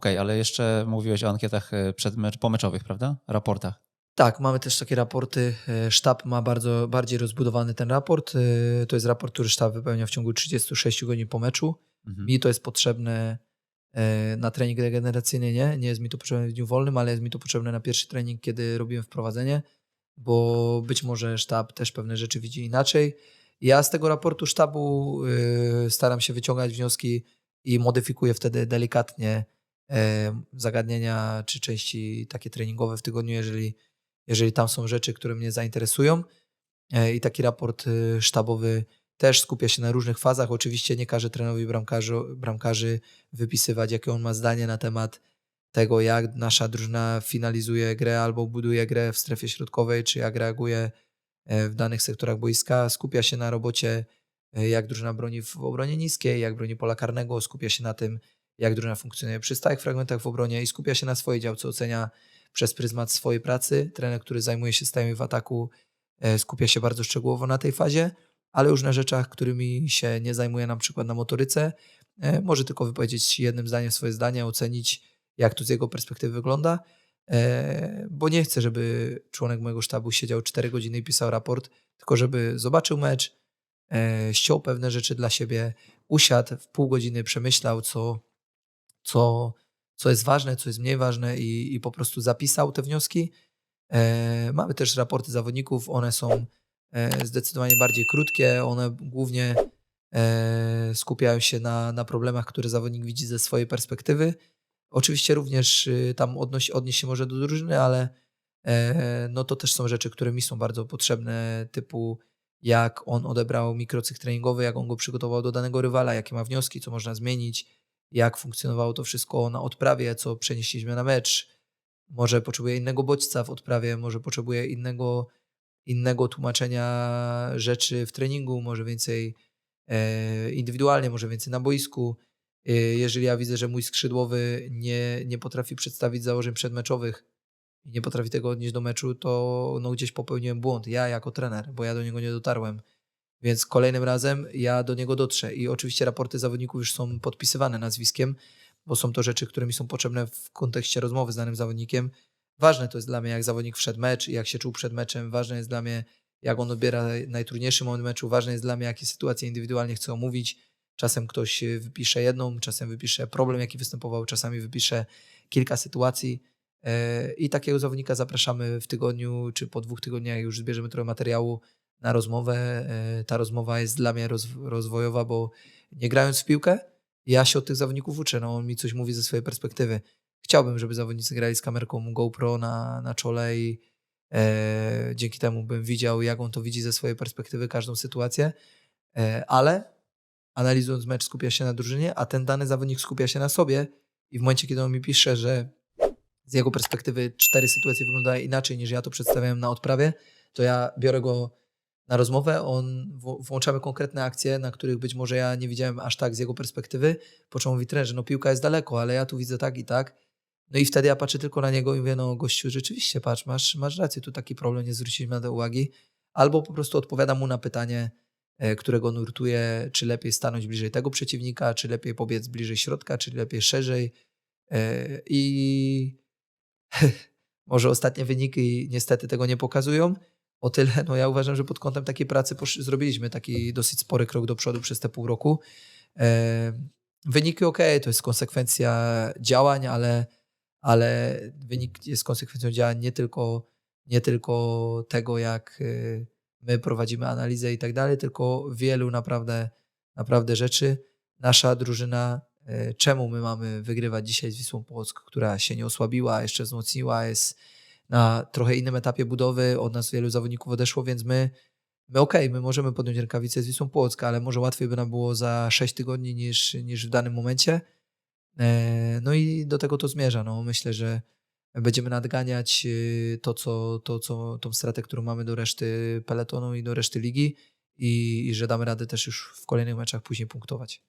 Okej, ale jeszcze mówiłeś o ankietach e, przedmecz- pomeczowych, prawda? Raportach. Tak, mamy też takie raporty. E, Sztab ma bardzo bardziej rozbudowany ten raport. E, To jest raport, który sztab wypełnia w ciągu 36 godzin po meczu. Mhm. Mi to jest potrzebne na trening regeneracyjny, nie? Nie jest mi to potrzebne w dniu wolnym, ale jest mi to potrzebne na pierwszy trening, kiedy robiłem wprowadzenie, bo być może sztab też pewne rzeczy widzi inaczej. Ja z tego raportu sztabu staram się wyciągać wnioski i modyfikuję wtedy delikatnie zagadnienia czy części takie treningowe w tygodniu, jeżeli, jeżeli tam są rzeczy, które mnie zainteresują. E, I taki raport e, sztabowy też skupia się na różnych fazach. Oczywiście nie każe trenerowi bramkarzy, bramkarzy wypisywać, jakie on ma zdanie na temat tego, jak nasza drużyna finalizuje grę albo buduje grę w strefie środkowej, czy jak reaguje e, w danych sektorach boiska. Skupia się na robocie, e, jak drużyna broni w obronie niskiej, jak broni pola karnego, skupia się na tym, jak drużyna funkcjonuje przy stałych fragmentach w obronie i skupia się na swojej działce, ocenia przez pryzmat swojej pracy. Trener, który zajmuje się stałami w ataku, e, skupia się bardzo szczegółowo na tej fazie, ale już na rzeczach, którymi się nie zajmuje, na przykład na motoryce, e, może tylko wypowiedzieć jednym zdaniem swoje zdanie, ocenić, jak to z jego perspektywy wygląda, e, bo nie chcę, żeby członek mojego sztabu siedział 4 godziny i pisał raport, tylko żeby zobaczył mecz, ściął pewne rzeczy dla siebie, usiadł w pół godziny, przemyślał, co, co, co jest ważne, co jest mniej ważne i, i po prostu zapisał te wnioski. E, Mamy też raporty zawodników, one są e, zdecydowanie bardziej krótkie, one głównie e, skupiają się na, na problemach, które zawodnik widzi ze swojej perspektywy. Oczywiście również y, tam odnosi, odnieść się może do drużyny, ale e, no to też są rzeczy, które mi są bardzo potrzebne, typu jak on odebrał mikrocykl treningowy, jak on go przygotował do danego rywala, jakie ma wnioski, co można zmienić, jak funkcjonowało to wszystko na odprawie, co przenieśliśmy na mecz. Może potrzebuje innego bodźca w odprawie, może potrzebuje innego, innego tłumaczenia rzeczy w treningu, może więcej e, indywidualnie, może więcej na boisku. E, Jeżeli ja widzę, że mój skrzydłowy nie, nie potrafi przedstawić założeń przedmeczowych i nie potrafi tego odnieść do meczu, to no, gdzieś popełniłem błąd. Ja jako trener, bo ja do niego nie dotarłem. Więc kolejnym razem ja do niego dotrzę. I oczywiście raporty zawodników już są podpisywane nazwiskiem, bo są to rzeczy, które mi są potrzebne w kontekście rozmowy z danym zawodnikiem. Ważne to jest dla mnie, jak zawodnik wszedł mecz i jak się czuł przed meczem. Ważne jest dla mnie, jak on odbiera najtrudniejszy moment meczu. Ważne jest dla mnie, jakie sytuacje indywidualnie chce omówić. Czasem ktoś wypisze jedną, czasem wypisze problem, jaki występował, czasami wypisze kilka sytuacji. E, I takiego zawodnika zapraszamy w tygodniu, czy po dwóch tygodniach, już zbierzemy trochę materiału na rozmowę. E, Ta rozmowa jest dla mnie roz- rozwojowa, bo nie grając w piłkę, ja się od tych zawodników uczę. No, on mi coś mówi ze swojej perspektywy. Chciałbym, żeby zawodnicy grali z kamerką GoPro na, na czole i e, dzięki temu bym widział, jak on to widzi ze swojej perspektywy, każdą sytuację. E, ale analizując mecz skupia się na drużynie, a ten dany zawodnik skupia się na sobie i w momencie, kiedy on mi pisze, że z jego perspektywy cztery sytuacje wyglądają inaczej niż ja to przedstawiałem na odprawie, to ja biorę go na rozmowę, on włączamy konkretne akcje, na których być może ja nie widziałem aż tak z jego perspektywy, po czym mówi trener, że no piłka jest daleko, ale ja tu widzę tak i tak. No i wtedy ja patrzę tylko na niego i mówię, no gościu, rzeczywiście patrz, masz, masz rację, tu taki problem, nie zwróciliśmy na to uwagi. Albo po prostu odpowiadam mu na pytanie, e, którego nurtuje, czy lepiej stanąć bliżej tego przeciwnika, czy lepiej pobiec bliżej środka, czy lepiej szerzej. E, I może ostatnie wyniki niestety tego nie pokazują. O tyle, no ja uważam, że pod kątem takiej pracy zrobiliśmy taki dosyć spory krok do przodu przez te pół roku. E, wyniki ok, to jest konsekwencja działań, ale, ale wynik jest konsekwencją działań nie tylko, nie tylko tego, jak y, my prowadzimy analizę i tak dalej, tylko wielu naprawdę, naprawdę rzeczy. Nasza drużyna, y, czemu my mamy wygrywać dzisiaj z Wisłą Płock, która się nie osłabiła, jeszcze wzmocniła, jest na trochę innym etapie budowy, od nas wielu zawodników odeszło, więc my, my okej, my możemy podjąć rękawice z Wisłą Płock, ale może łatwiej by nam było za 6 tygodni niż, niż w danym momencie. E, No i do tego to zmierza. No, myślę, że będziemy nadganiać y, to, co, to, co, tą stratę, którą mamy do reszty peletonu i do reszty ligi i, i że damy radę też już w kolejnych meczach później punktować.